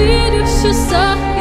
filhos te sortearam.